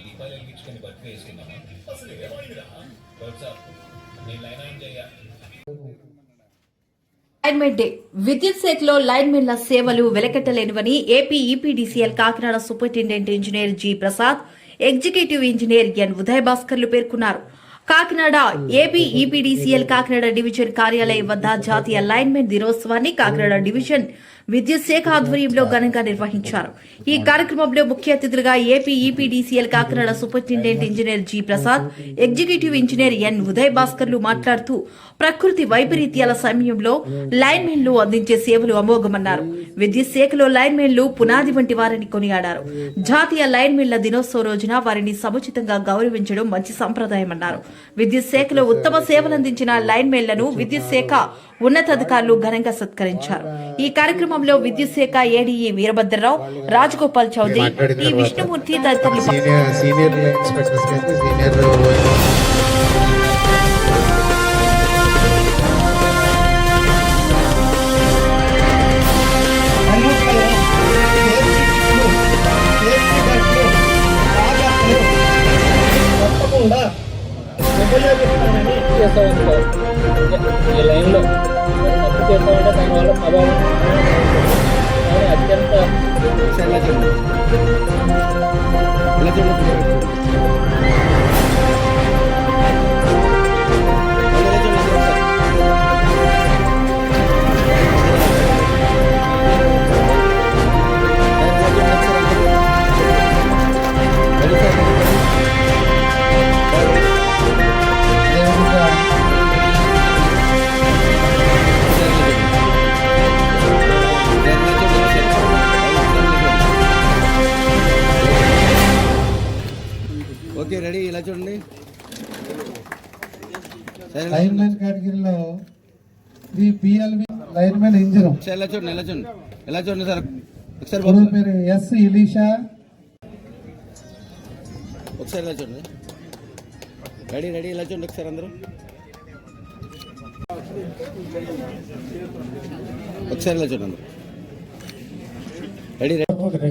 దీపాలు వెలిగించుకొని బట్టి వేసుకున్నాము డే. విద్యుత్ శాఖలో లైన్మెన్ల సేవలు వెలకట్టలేనివని AP EPDCL Kakinada superintendent engineer G Prasad executive engineer N Uday భాస్కర్లు పేర్కొన్నారు. Kakinada AP EPDCL Kakinada division కార్యాలయం వద్ద జాతీయ లైన్ మెన్ దినోత్సవాన్ని కాకినాడ డివిజన్ విద్యుత్ శాఖ ఆధ్వర్యంలో ఘనంగా నిర్వహించారు. ఈ కార్యక్రమంలో ముఖ్య అతిథులుగా AP EPDCL Kakinada superintendent engineer G Prasad executive engineer N Uday భాస్కర్లు మాట్లాడుతూ ప్రకృతి వైపరీత్యాల సమయంలో లైన్మెన్లు అందించే సేవలు అమోఘమన్నారు. విద్యుత్ శాఖలో లైన్మెన్లు పునాది వంటి వారని కొనియాడారు. జాతీయ లైన్మెన్ల దినోత్సవ రోజున వారిని సముచితంగా గౌరవించడం మంచి సంప్రదాయమన్నారు. విద్యుత్ శాఖలో ఉత్తమ సేవలందించిన లైన్మెన్లను విద్యుత్ శాఖ ఉన్నతాధికారులు ఘనంగా సత్కరించారు. ఈ కార్యక్రమంలో విద్యుత్ శాఖ ఏడీఈ వీరభద్రరావు రాజగోపాల్ చౌదరి టి విష్ణుమూర్తి తదితరులు సీనియర్ సీనియర్ ఇన్స్పెక్టర్స్ అయితే సీనియర్ తప్పకుండా ఉపయోగిస్తానని చేస్తామని ఈ లైన్లో తప్పు చేస్తామంటే దానివల్ల ప్రభావం ఓకే రెడీ. ఇలా చూడండి. లైన్ మ్యాన్ కేటగిరీలో the PLV line man engine. ఇలా చూడండి ఇలా చూడండి. ఇలా చూడండి సార్. ఒకసారి పేరు ఎస్ ఇలీషా. ఒకసారి ఇలా చూడండి. Ready ready. ఇలా చూడండి ఒకసారి అందరూ. ఒకసారి ఇలా చూడండి రెడీ. రెడీ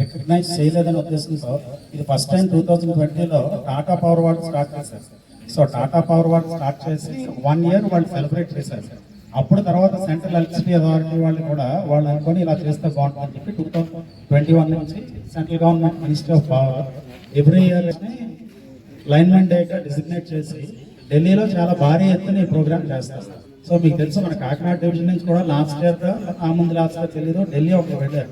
రికగ్నైజ్ చేయలేదనే ఉద్దేశంతో ఇది ఫస్ట్ టైం టూ థౌజండ్ ట్వంటీలో టాటా పవర్ వాళ్ళు స్టార్ట్ చేశారు. సో టాటా పవర్ వాళ్ళు స్టార్ట్ చేసి వన్ ఇయర్ వాళ్ళు సెలబ్రేట్ చేశారు. అప్పుడు తర్వాత సెంట్రల్ ఎలక్ట్రిసిటీ అథారిటీ వాళ్ళు కూడా వాళ్ళు అనుకొని ఇలా చేస్తే బాగుంటుందని చెప్పి టూ థౌసండ్ ట్వంటీ వన్ నుంచి central government ministry of power every year linemen డేగా డిసిగ్నేట్ చేసి ఢిల్లీలో చాలా భారీ ఎత్తున ఈ ప్రోగ్రామ్ చేస్తారు. సో మీకు తెలుసు మన కాకినాడ డివిజన్ నుంచి కూడా లాస్ట్ ఇయర్ ఆ ముందు లాస్ట్ ఇయర్ తెలియదు ఢిల్లీ ఒకటి వెళ్ళారు.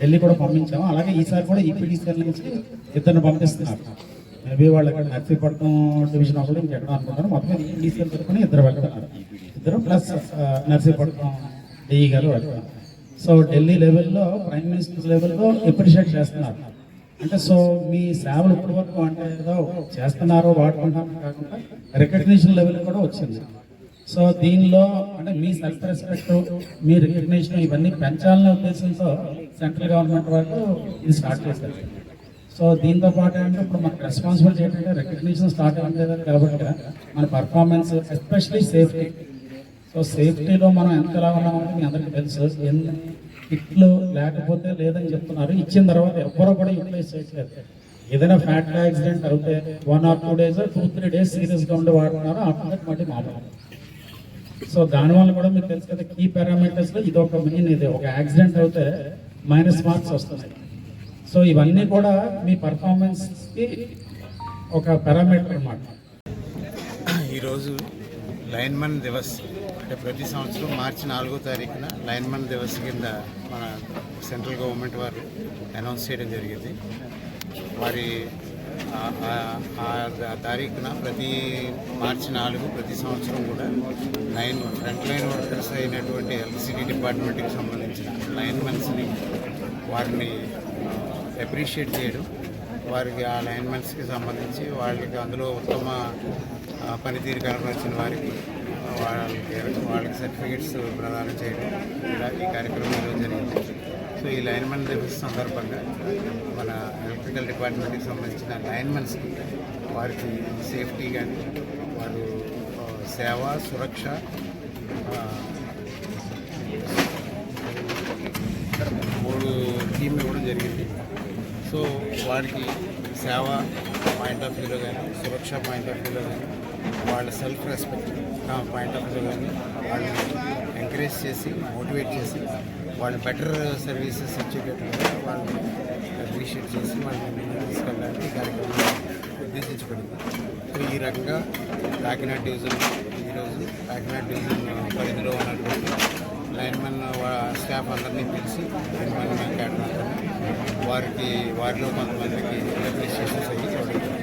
ఢిల్లీ కూడా పంపించాము. అలాగే ఈసారి కూడా ఈపీడీసీఎల్ నుంచి ఇద్దరిని పంపిస్తున్నారు. మేబీ వాళ్ళు ఇక్కడ నర్సీపట్నం డివిజన్ ఒకటి ఇంకెక్కడ అనుకుంటారు. మొత్తం ఈపీడీసీఎల్ తరఫున ఇద్దరు వెళ్తున్నారు. ఇద్దరు ప్లస్ నర్సీపట్నం డిఈ గారు వెళ్తున్నారు. సో ఢిల్లీ లెవెల్లో ప్రైమ్ మినిస్టర్ లెవెల్లో అప్రిషియేట్ చేస్తున్నారు. అంటే సో మీ సేవలు ఇప్పటి వరకు అంటే ఏదో చేస్తున్నారో వాడుకుంటారో కాకుండా రికగ్నిషన్ లెవెల్ కూడా వచ్చింది. సో దీనిలో అంటే మీ సెల్ఫ్ రెస్పెక్ట్ మీ రికగ్నేషన్ ఇవన్నీ పెంచాలనే ఉద్దేశంతో సెంట్రల్ గవర్నమెంట్ వాళ్ళు ఇది స్టార్ట్ చేశారు. సో దీంతో పాటు అంటే ఇప్పుడు మనకు రెస్పాన్సిబిలిటీ ఏంటంటే రికగ్నిషన్ స్టార్ట్ అవ్వలేదు కాబట్టి మన పర్ఫార్మెన్స్ ఎస్పెషలీ సేఫ్టీ. సో సేఫ్టీలో మనం ఎంతలా ఉన్నామంటే మీ అందరికీ తెలుసు ఎన్ని కిట్లు లేకపోతే లేదని చెప్తున్నారు. ఇచ్చిన తర్వాత ఎవ్వరూ కూడా యూటిలైజ్ చేయట్లేదు. ఏదైనా ఫ్యాట్ యాక్సిడెంట్ అవుతే one or two days two three days సీరియస్గా ఉండి వాడుతున్నారు ఆఫ్టర్ మళ్ళీ మామూలు సో దానివల్ల కూడా మీకు తెలుసు కదా కీ పారామీటర్స్లో ఇది ఒక మెయిన్ ఇది. ఒక యాక్సిడెంట్ అయితే మైనస్ మార్క్స్ వస్తున్నాయి. సో ఇవన్నీ కూడా మీ పర్ఫార్మెన్స్కి ఒక పారామీటర్ అనమాట ఈరోజు లైన్మన్ దివస్ అంటే ప్రతి సంవత్సరం మార్చి నాలుగో తారీఖున లైన్మన్ దివస్ కింద మన సెంట్రల్ గవర్నమెంట్ వారు అనౌన్స్ చేయడం జరిగింది. వారి తారీఖున ప్రతి మార్చి నాలుగు ప్రతి సంవత్సరం కూడా లైన్ ఫ్రంట్ లైన్ వర్కర్స్ అయినటువంటి ఎలక్ట్రిసిటీ డిపార్ట్మెంట్కి సంబంధించిన లైన్ మెన్స్ని వారిని అప్రిషియేట్ చేయడం. వారికి ఆ లైన్ మెన్స్కి సంబంధించి వాళ్ళకి అందులో ఉత్తమ పనితీరు కనపరిచిన వారికి వాళ్ళకి వాళ్ళకి సర్టిఫికెట్స్ ప్రదానం చేయడం. ఇలా ఈ కార్యక్రమం జరిగింది. సో ఈ లైన్మెన్ దివస్ సందర్భంగా మన ఎలక్ట్రికల్ డిపార్ట్మెంట్కి సంబంధించిన లైన్మెన్స్కి వారికి సేఫ్టీ కానీ వారు సేవ సురక్ష మూడు థీమ్ ఇవ్వడం జరిగింది. సో వారికి సేవ పాయింట్ ఆఫ్ వ్యూలో కానీ సురక్ష పాయింట్ ఆఫ్ వ్యూలో కానీ వాళ్ళ సెల్ఫ్ రెస్పెక్ట్ పాయింట్ ఆఫ్ వ్యూలో కానీ వాళ్ళని ఎంకరేజ్ చేసి మోటివేట్ చేసి వాళ్ళు బెటర్ సర్వీసెస్ ఇచ్చేటట్టుగా వాళ్ళు అప్రిషియేట్ చేసి వాళ్ళని తీసుకెళ్ళడానికి ఈ కార్యక్రమం ఉద్దేశించబడింది. సో ఈ రకంగా కాకినాడ డివిజన్ ఈరోజు కాకినాడ డివిజన్ పరిధిలో ఉన్నటువంటి లైన్మెన్ స్టాఫ్ అందరినీ పిలిచి లైన్మెన్ క్యాడర్ అందరినీ వారికి వారిలో కొంతమందికి అప్రిషియేషన్స్ అయ్యి ఇవ్వడం